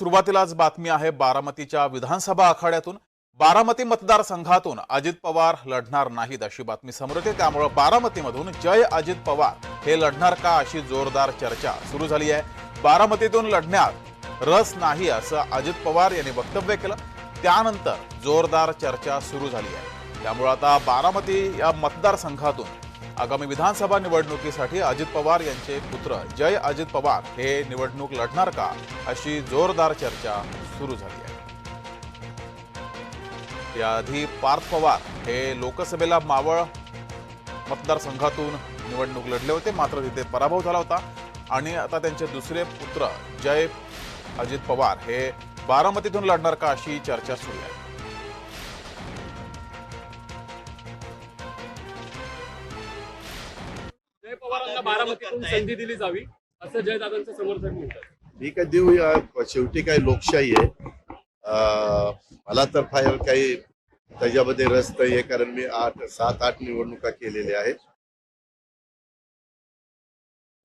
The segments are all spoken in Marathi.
सुरुवातीलाच बातमी आहे बारामतीच्या विधानसभा आखाड्यातून. बारामती मतदारसंघातून अजित पवार लढणार नाहीत अशी बातमी समोर येते. त्यामुळे बारामतीमधून जय अजित पवार हे लढणार का अशी जोरदार चर्चा सुरू झाली आहे. बारामतीतून लढण्यात रस नाही असं अजित पवार यांनी वक्तव्य केलं. त्यानंतर जोरदार चर्चा सुरू झाली आहे. त्यामुळे आता बारामती या मतदारसंघातून आगामी विधानसभा निवडणुकीसाठी अजित पवार यांचे पुत्र. जय अजित पवार. हे निवडणूक लढणार का? अशी जोरदार चर्चा सुरू झाली आहे. याआधी पार्थ पवार हे लोकसभेला मावळ मतदारसंघातून निवडणूक लढले होते. मात्र तिथे पराभव झाला होता. आणि आता त्यांचे दुसरे पुत्र जय अजित पवार हे बारामतीतून लढणार का अशी चर्चा सुरू आहे. पवारांना बारामतीतून संधी दिली जावी असं जयदादांचं समर्थन म्हणतात. मी काय देऊ या. शेवटी काही लोकशाही आहे. मला तर फार काही त्याच्यामध्ये रस नाही कारण मी आठ सात आठ निवडणुका केलेल्या आहेत.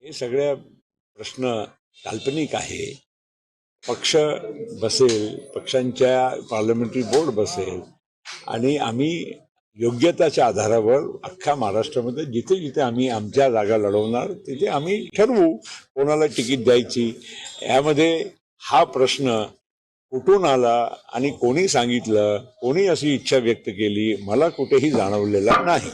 हे सगळ्या प्रश्न काल्पनिक आहे. पक्ष बसेल पक्षांच्या पार्लमेंटरी बोर्ड बसेल आणि आम्ही योग्यताच्या आधारावर अख्ख्या महाराष्ट्रामध्ये जिथे जिथे आम्ही आमच्या जागा लढवणार तिथे आम्ही ठरवू कोणाला तिकीट द्यायची. यामध्ये हा प्रश्न कुठून आला आणि कोणी सांगितलं कोणी अशी इच्छा व्यक्त केली मला कुठेही जाणवलेला नाही.